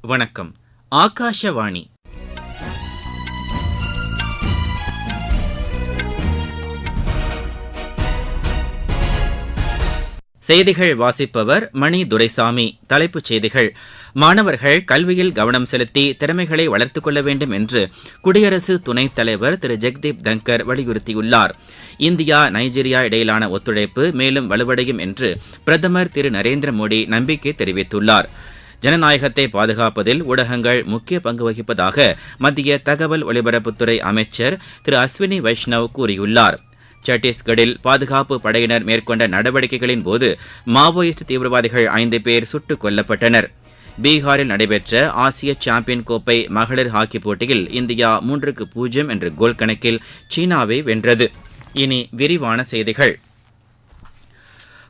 வணக்கம். ஆகாஷவாணி. செய்திகள் வாசிப்பவர் மணி துரைசாமி. தலைப்புச் செய்திகள். மாணவர்கள் கல்வியில் கவனம் செலுத்தி திறமைகளை வளர்த்துக் கொள்ள வேண்டும் என்று குடியரசு துணைத் தலைவர் திரு. ஜெக்தீப் தங்கர் வலியுறுத்தியுள்ளார். இந்தியா நைஜீரியா இடையிலான ஒத்துழைப்பு மேலும் வலுவடையும் என்று பிரதமர் திரு. நரேந்திர மோடி நம்பிக்கை தெரிவித்துள்ளார். ஜனநாயகத்தை பாதுகாப்பதில் ஊடகங்கள் முக்கிய பங்கு வகிப்பதாக மத்திய தகவல் ஒலிபரப்புத்துறை அமைச்சர் திரு அஸ்வினி வைஷ்ணவ் கூறியுள்ளார். சத்தீஸ்கடில் பாதுகாப்பு படையினர் மேற்கொண்ட நடவடிக்கைகளின் போது மாவோயிஸ்ட் தீவிரவாதிகள் ஐந்து பேர் சுட்டுக் கொல்லப்பட்டனர். பீகாரில் நடைபெற்ற ஆசிய சாம்பியன் கோப்பை மகளிர் ஹாக்கி போட்டியில் இந்தியா மூன்றுக்கு பூஜ்ஜியம் என்ற கோல் கணக்கில் சீனாவை வென்றது. இனி விரிவான செய்திகள்.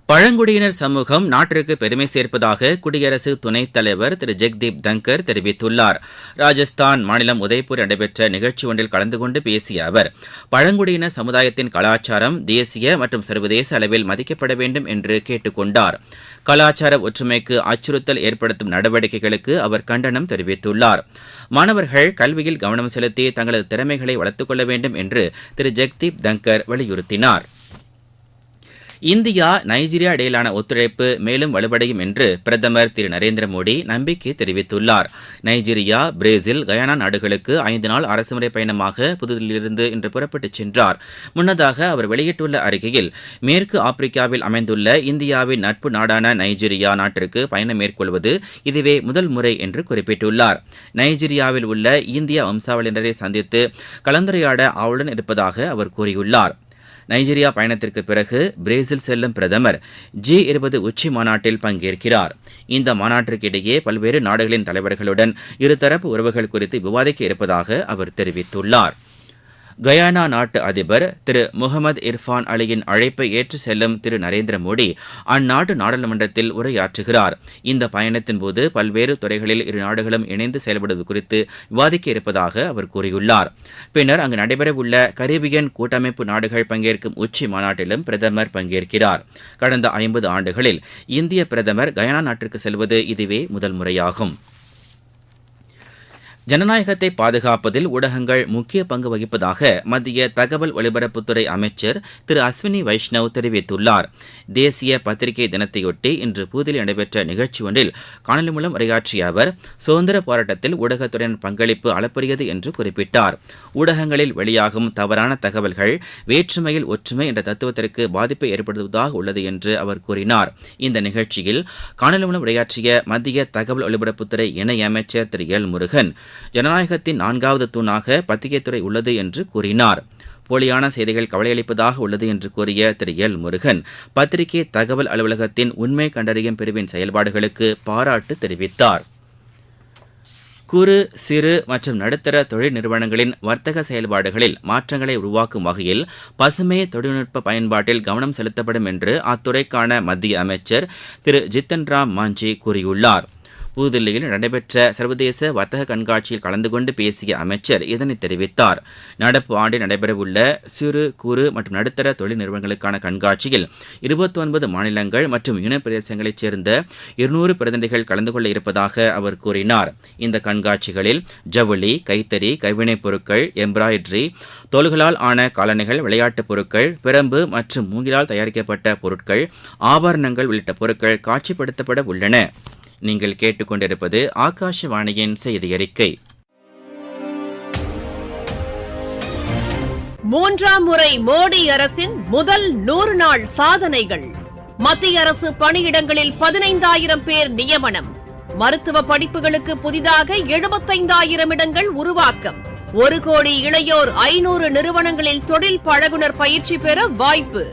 பழங்குடியினர் சமூகம் நாட்டிற்கு பெருமை சேர்ப்பதாக குடியரசு துணைத் தலைவர் திரு ஜெக்தீப் தங்கர் தெரிவித்துள்ளார். ராஜஸ்தான் மாநிலம் உதய்பூர் நடைபெற்ற நிகழ்ச்சி ஒன்றில் கலந்து கொண்டு பேசிய அவர் பழங்குடியின சமுதாயத்தின் கலாச்சாரம் தேசிய மற்றும் சர்வதேச அளவில் மதிக்கப்பட வேண்டும் என்று கேட்டுக்கொண்டார் கலாச்சார ஒற்றுமைக்கு அச்சுறுத்தல் ஏற்படுத்தும் நடவடிக்கைகளுக்கு அவர் கண்டனம் தெரிவித்துள்ளார். மாணவர்கள் கல்வியில் கவனம் செலுத்தி தங்களது திறமைகளை வளர்த்துக் கொள்ள வேண்டும் என்று திரு ஜெக்தீப் தங்கர் வலியுறுத்தினார். இந்தியா நைஜீரியா இடையிலான ஒத்துழைப்பு மேலும் வலுவடையும் என்று பிரதமர் திரு நரேந்திர மோடி நம்பிக்கை தெரிவித்துள்ளார். நைஜீரியா பிரேசில் கயானா நாடுகளுக்கு ஐந்து நாள் அரசுமுறை பயணமாக புதுதில்லியிலிருந்து இன்று புறப்பட்டுச் சென்றார். முன்னதாக அவர் வெளியிட்டுள்ள அறிக்கையில் மேற்கு ஆப்பிரிக்காவில் அமைந்துள்ள இந்தியாவின் நட்பு நாடான நைஜீரியா நாட்டிற்கு பயணம் மேற்கொள்வது இதுவே முதல் முறை என்று குறிப்பிட்டுள்ளார். நைஜீரியாவில் உள்ள இந்திய வம்சாவளியினரை சந்தித்து கலந்துரையாட ஆவலுடன் இருப்பதாக அவர் கூறியுள்ளார். நைஜீரியா பயணத்திற்கு பிறகு பிரேசில் செல்லும் பிரதமர் ஜி இருபது உச்சி மாநாட்டில் பங்கேற்கிறார். இந்த மாநாட்டிற்கு இடையே பல்வேறு நாடுகளின் தலைவர்களுடன் இருதரப்பு உறவுகள் குறித்து விவாதிக்க இருப்பதாக அவர் தெரிவித்துள்ளார். கயானா நாட்டு அதிபர் திரு முகமது இர்ஃபான் அலியின் அழைப்பை ஏற்று செல்லும் திரு நரேந்திர மோடி அந்நாட்டு நாடாளுமன்றத்தில் உரையாற்றுகிறார். இந்த பயணத்தின் போது பல்வேறு துறைகளில் இரு நாடுகளும் இணைந்து செயல்படுவது குறித்து விவாதிக்க இருப்பதாக அவர் கூறியுள்ளார். பின்னர் அங்கு நடைபெறவுள்ள கரீபியன் கூட்டமைப்பு நாடுகள் பங்கேற்கும் உச்சி மாநாட்டிலும் பிரதமர் பங்கேற்கிறார். கடந்த ஐம்பது ஆண்டுகளில் இந்திய பிரதமர் கயானா நாட்டிற்கு செல்வது இதுவே முதல் முறையாகும். ஜனநாயகத்தை பாதுகாப்பதில் ஊடகங்கள் முக்கிய பங்கு வகிப்பதாக மத்திய தகவல் ஒலிபரப்புத்துறை அமைச்சர் திரு அஸ்வினி வைஷ்ணவ் தெரிவித்துள்ளார். தேசிய பத்திரிகை தினத்தையொட்டி இன்று புதுதில்லி நடைபெற்ற நிகழ்ச்சி ஒன்றில் காணொலி மூலம் உரையாற்றிய அவர் சுதந்திர போராட்டத்தில் ஊடகத்துறையின் பங்களிப்பு அளப்பரியது என்று குறிப்பிட்டார். ஊடகங்களில் வெளியாகும் தவறான தகவல்கள் வேற்றுமையில் ஒற்றுமை என்ற தத்துவத்திற்கு பாதிப்பை ஏற்படுத்துவதாக உள்ளது என்று அவர் கூறினார். இந்த நிகழ்ச்சியில் காணொலி மூலம் உரையாற்றிய மத்திய தகவல் ஒலிபரப்புத்துறை இணையமைச்சர் திரு எல் முருகன் ஜனநாயகத்தின் நான்காவது தூணாக பத்திரிகைத்துறை உள்ளது என்று கூறினார். போலியான செய்திகள் கவலையளிப்பதாக உள்ளது என்று கூறிய திரு எல். முருகன் பத்திரிகை தகவல் அலுவலகத்தின் உண்மை கண்டறியும் பிரிவின் செயல்பாடுகளுக்கு பாராட்டு தெரிவித்தார். குறு சிறு மற்றும் நடுத்தர தொழில் நிறுவனங்களின் வர்த்தக செயல்பாடுகளில் மாற்றங்களை உருவாக்கும் வகையில் பசுமை தொழில்நுட்ப பயன்பாட்டில் கவனம் செலுத்தப்படும் என்று அத்துறைக்கான மத்திய அமைச்சர் திரு ஜித்தன் ராம் மாஞ்சி கூறியுள்ளார். புதுதில்லியில் நடைபெற்ற சர்வதேச வர்த்தக கண்காட்சியில் கலந்து கொண்டு பேசிய அமைச்சர் இதனை தெரிவித்தார். நடப்பு ஆண்டில் நடைபெறவுள்ள சிறு குறு மற்றும் நடுத்தர தொழில் நிறுவனங்களுக்கான கண்காட்சியில் இருபத்தி ஒன்பது மாநிலங்கள் மற்றும் யூனியன் பிரதேசங்களைச் சேர்ந்த இருநூறு பிரதிநிதிகள் கலந்து கொள்ள இருப்பதாக அவர் கூறினார். இந்த கண்காட்சிகளில் ஜவுளி கைத்தறி கைவினைப் பொருட்கள் எம்ப்ராய்டரி தோள்களால் ஆன காலணிகள் விளையாட்டுப் பொருட்கள் பிரம்பு மற்றும் மூங்கிலால் தயாரிக்கப்பட்ட பொருட்கள் ஆபரணங்கள் உள்ளிட்ட பொருட்கள் காட்சிப்படுத்தப்பட உள்ளன. நீங்கள் கேட்டுக்கொண்டிருப்பது ஆகாஷவாணியின் செய்தி அறிக்கை மூன்றாம் முறை மோடி அரசின் முதல் நூறு நாள் சாதனைகள். மத்திய அரசு பணியிடங்களில் பதினைந்தாயிரம் பேர் நியமனம். மருத்துவ படிப்புகளுக்கு புதிதாக எழுபத்தைந்தாயிரம் இடங்கள் உருவாக்கம். ஒரு கோடி இளையோர் ஐநூறு நிறுவனங்களில் தொழில் பழகுனர் பயிற்சி பெற வாய்ப்பு.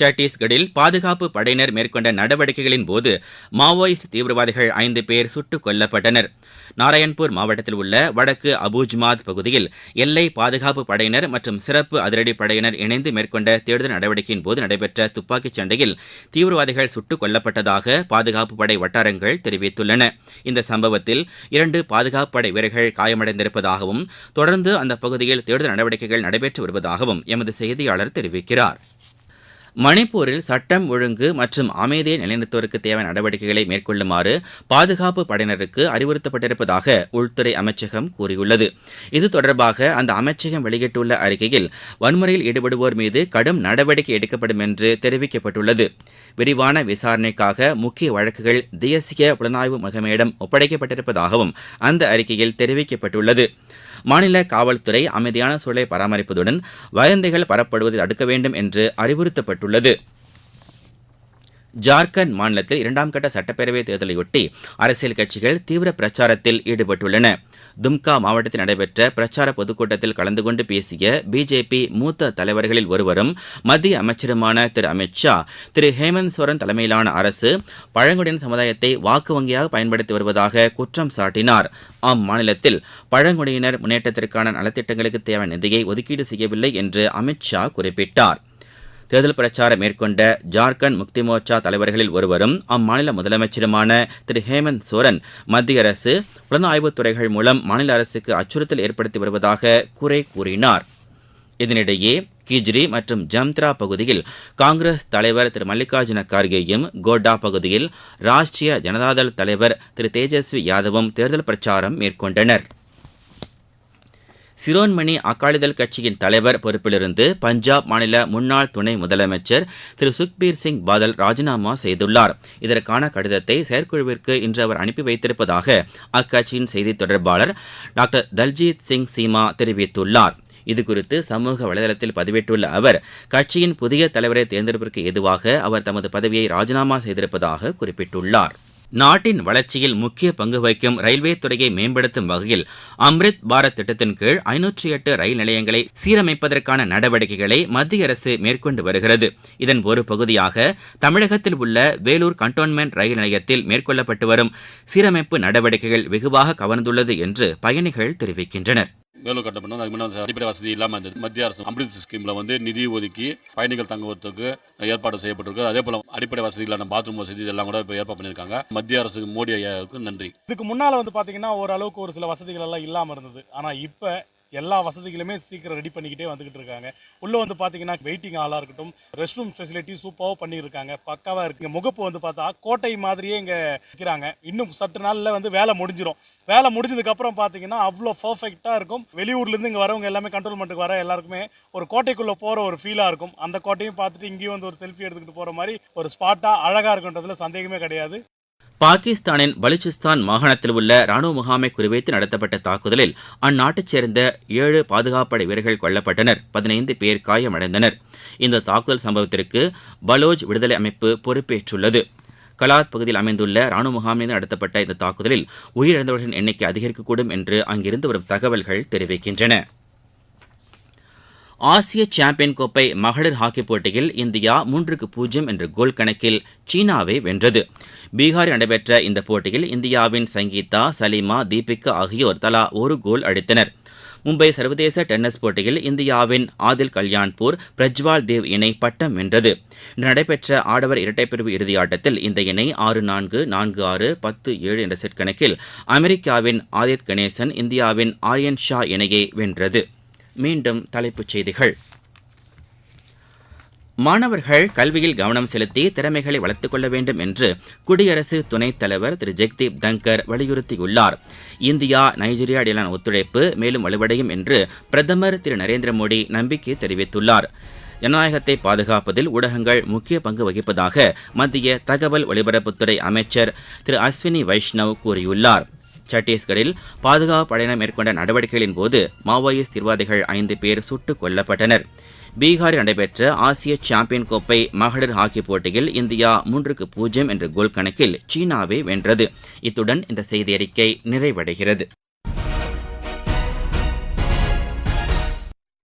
சத்தீஸ்கரில் பாதுகாப்பு படையினர் மேற்கொண்ட நடவடிக்கைகளின் போது மாவோயிஸ்ட் தீவிரவாதிகள் ஐந்து பேர் சுட்டுக் கொல்லப்பட்டனர். நாராயண்பூர் மாவட்டத்தில் உள்ள வடக்கு அபூஜ்மாத் பகுதியில் எல்லை பாதுகாப்பு படையினர் மற்றும் சிறப்பு அதிரடி படையினர் இணைந்து மேற்கொண்ட தேடுதல் நடவடிக்கையின் போது நடைபெற்ற துப்பாக்கிச் சண்டையில் தீவிரவாதிகள் சுட்டுக் கொல்லப்பட்டதாக பாதுகாப்பு படை வட்டாரங்கள் தெரிவித்துள்ளன. இந்த சம்பவத்தில் இரண்டு பாதுகாப்பு படை வீரர்கள் காயமடைந்திருப்பதாகவும் தொடர்ந்து அந்த பகுதியில் தேடுதல் நடவடிக்கைகள் நடைபெற்று வருவதாகவும் எமது செய்தியாளர் தெரிவிக்கிறார். மணிப்பூரில் சட்டம் ஒழுங்கு மற்றும் அமைதியை நிலைநிறுத்துவதற்கு தேவையான நடவடிக்கைகளை மேற்கொள்ளுமாறு பாதுகாப்பு படையினருக்கு அறிவுறுத்தப்பட்டிருப்பதாக உள்துறை அமைச்சகம் கூறியுள்ளது. இது தொடர்பாக அந்த அமைச்சகம் வெளியிட்டுள்ள அறிக்கையில் வன்முறையில் ஈடுபடுவோர் மீது கடும் நடவடிக்கை எடுக்கப்படும் என்று தெரிவிக்கப்பட்டுள்ளது. விரிவான விசாரணைக்காக முக்கிய வழக்குகள் தேசிய புலனாய்வு முகமையிடம் ஒப்படைக்கப்பட்டிருப்பதாகவும் அந்த அறிக்கையில் தெரிவிக்கப்பட்டுள்ளது. மாநில காவல்துறை அமைதியான சூழலை பராமரிப்பதுடன் வதந்திகள் பரப்படுவதை தடுக்க வேண்டும் என்று அறிவுறுத்தப்பட்டுள்ளது. ஜார்க்கண்ட் மாநிலத்தில் இரண்டாம் கட்ட சட்டப்பேரவைத் தேர்தலையொட்டி அரசியல் கட்சிகள் தீவிர பிரச்சாரத்தில் ஈடுபட்டுள்ளன. தும்கா மாவட்டத்தில் நடைபெற்ற பிரச்சார பொதுக்கூட்டத்தில் கலந்து கொண்டு பேசிய பிஜேபி மூத்த தலைவர்களில் ஒருவரும் மத்திய அமைச்சருமான திரு அமித்ஷா திரு ஹேமந்த் சோரன் தலைமையிலான அரசு பழங்குடியின சமுதாயத்தை வாக்கு வங்கியாக பயன்படுத்தி வருவதாக குற்றம் சாட்டினார். அம்மாநிலத்தில் பழங்குடியினர் முன்னேற்றத்திற்கான நலத்திட்டங்களுக்கு தேவையான நிதியை ஒதுக்கீடு செய்யவில்லை என்று அமித்ஷா குறிப்பிட்டார். தேர்தல் பிரச்சாரம் மேற்கொண்ட ஜார்க்கண்ட் முக்தி மோர்ச்சா தலைவர்களில் ஒருவரும் அம்மாநில முதலமைச்சருமான திரு ஹேமந்த் சோரன் மத்திய அரசு புலனாய்வுத் துறைகள் மூலம் மாநில அரசுக்கு அச்சுறுத்தல் ஏற்படுத்தி வருவதாக குறை கூறினார். இதனிடையே கிஜ்ரி மற்றும் ஜம்த்ரா பகுதியில் காங்கிரஸ் தலைவர் திரு மல்லிகார்ஜுன கார்கேயும் கோட்டா பகுதியில் ராஷ்டிரிய ஜனதாதள் தலைவர் திரு தேஜஸ்வி யாதவும் தேர்தல் பிரச்சாரம் மேற்கொண்டனர். சிரோன்மணி அகாலிதள் கட்சியின் தலைவர் பொறுப்பிலிருந்து பஞ்சாப் மாநில முன்னாள் துணை முதலமைச்சர் திரு சுக்பீர் சிங் பாதல் ராஜினாமா செய்துள்ளார். இதற்கான கடிதத்தை செயற்குழுவிற்கு இன்று அவர் அனுப்பி வைத்திருப்பதாக அக்கட்சியின் செய்தித் தொடர்பாளர் டாக்டர் தல்ஜீத் சிங் சீமா தெரிவித்துள்ளார். இதுகுறித்து சமூக வலைதளத்தில் பதிவிட்டுள்ள அவர் கட்சியின் புதிய தலைவரை தேர்ந்தெடுப்பதற்கு ஏதுவாக அவர் தமது பதவியை ராஜினாமா செய்திருப்பதாக குறிப்பிட்டுள்ளார். நாட்டின் வளர்ச்சியில் முக்கிய பங்கு வகிக்கும் ரயில்வே துறையை மேம்படுத்தும் வகையில் அம்ரித் பாரத் திட்டத்தின் கீழ் ஐநூற்றி எட்டு ரயில் நிலையங்களை சீரமைப்பதற்கான நடவடிக்கைகளை மத்திய அரசு மேற்கொண்டு வருகிறது. இதன் ஒரு பகுதியாக தமிழகத்தில் உள்ள வேலூர் கண்டோன்மெண்ட் ரயில் நிலையத்தில் மேற்கொள்ளப்பட்டு வரும் சீரமைப்பு நடவடிக்கைகள் வெகுவாக கவர்ந்துள்ளது என்று பயணிகள் தெரிவிக்கின்றனர். வேலூர் கட்டப்பட்டு அதுக்கு முன்னாடி அடிப்படை வசதி இல்லாமல் இருந்தது. மத்திய அரசு அம்ரித் ஸ்கீமில் வந்து நிதி ஒதுக்கி பயணிகள் தங்குவதற்கு ஏற்பாடு செய்யப்பட்டிருக்கு. அதே போல் அடிப்படை வசதிகளான பாத்ரூம் வசதி இதெல்லாம் கூட இப்போ ஏற்பாடு பண்ணியிருக்காங்க. மத்திய அரசுக்கு மோடி ஐயாவுக்கு நன்றி. இதுக்கு முன்னால் வந்து பார்த்தீங்கன்னா ஓரளவுக்கு ஒரு சில வசதிகள் எல்லாம் இல்லாமல் இருந்தது. ஆனால் இப்போ எல்லா வசதிகளுமே சீக்கிரம் ரெடி பண்ணிக்கிட்டே வந்துக்கிட்டு இருக்காங்க. உள்ளே வந்து பார்த்தீங்கன்னா வெயிட்டிங் ஹாலாக இருக்கட்டும் ரெஸ்ட் ரூம் ஃபெசிலிட்டி சூப்பராக பண்ணியிருக்காங்க. பக்காவாக இருக்குங்க முகப்பு வந்து பார்த்தா கோட்டை மாதிரியே இங்கே இருக்கிறாங்க இன்னும் சற்று நாளில் வந்து வேலை முடிஞ்சிடும் வேலை முடிஞ்சதுக்கப்புறம் பார்த்தீங்கன்னா அவ்வளோ பர்ஃபெக்டாக இருக்கும். வெளியூர்லேருந்து இங்கே வரவங்க எல்லாமே கண்ட்ரோல்மெண்ட்டுக்கு வர எல்லாருக்குமே ஒரு கோட்டைக்குள்ளே போகிற ஒரு ஃபீலாக இருக்கும். அந்த கோட்டையும் பார்த்துட்டு இங்கேயும் வந்து ஒரு செல்ஃபி எடுத்துக்கிட்டு போகிற மாதிரி ஒரு ஸ்பாட்டாக அழகாக இருக்குன்றதுல சந்தேகமே கிடையாது. பாகிஸ்தானின் பலுச்சிஸ்தான் மாகாணத்தில் உள்ள ராணுவ முகாமை குறிவைத்து நடத்தப்பட்ட தாக்குதலில் அந்நாட்டைச் சேர்ந்த ஏழு பாதுகாப்படை வீரர்கள் கொல்லப்பட்டனர். பதினைந்து பேர் காயமடைந்தனர். இந்த தாக்குதல் சம்பவத்திற்கு பலோஜ் விடுதலை அமைப்பு பொறுப்பேற்றுள்ளது. கலாத் பகுதியில் அமைந்துள்ள ராணுவ முகாமில் நடத்தப்பட்ட இந்த தாக்குதலில் உயிரிழந்தவர்களின் எண்ணிக்கை அதிகரிக்கக்கூடும் என்று அங்கிருந்து வரும் தகவல்கள் தெரிவிக்கின்றன. ஆசிய சாம்பியன் கோப்பை மகளிர் ஹாக்கி போட்டியில் இந்தியா மூன்றுக்கு பூஜ்ஜியம் என்ற கோல் கணக்கில் சீனாவை வென்றது. பீகாரில் நடைபெற்ற இந்த போட்டியில் இந்தியாவின் சங்கீதா சலீமா தீபிகா ஆகியோர் தலா ஒரு கோல் அடித்தனர். மும்பை சர்வதேச டென்னிஸ் போட்டியில் இந்தியாவின் ஆதில் கல்யாண்பூர் பிரஜ்வால் தேவ் இணை பட்டம் வென்றது. இன்று நடைபெற்ற ஆடவர் இரட்டைப்பிரிவு இறுதி ஆட்டத்தில் இந்த இணை ஆறு நான்கு நான்கு ஆறு பத்து ஏழு என்ற செட் கணக்கில் அமெரிக்காவின் ஆதித் கணேசன் இந்தியாவின் ஆரியன் ஷா இணையை வென்றது. மீண்டும் தலைப்புச் செய்திகள். மாணவர்கள் கல்வியில் கவனம் செலுத்தி திறமைகளை வளர்த்துக் கொள்ள வேண்டும் என்று குடியரசு துணைத் தலைவர் திரு. ஜெக்தீப் தங்கர் வலியுறுத்தியுள்ளார். இந்தியா நைஜீரியா இடையிலான ஒத்துழைப்பு மேலும் வலுவடையும் என்று பிரதமர் திரு. நரேந்திர மோடி நம்பிக்கை தெரிவித்துள்ளார். ஜனநாயகத்தை பாதுகாப்பதில் ஊடகங்கள் முக்கிய பங்கு வகிப்பதாக மத்திய தகவல் ஒலிபரப்புத்துறை அமைச்சர் திரு. அஸ்வினி வைஷ்ணவ் கூறியுள்ளார். சத்தீஸ்கரில் பாதுகாப்பு படையினர் மேற்கொண்ட நடவடிக்கைகளின் போது மாவோயிஸ்ட் தீவிரவாதிகள் ஐந்து பேர் சுட்டுக் கொல்லப்பட்டனர். பீகாரில் நடைபெற்ற ஆசிய சாம்பியன் கோப்பை மகளிர் ஹாக்கி போட்டியில் இந்தியா மூன்றுக்கு பூஜ்ஜியம் என்ற கோல் கணக்கில் சீனாவை வென்றது. இத்துடன் இந்த செய்தி அறிக்கை நிறைவடைகிறது.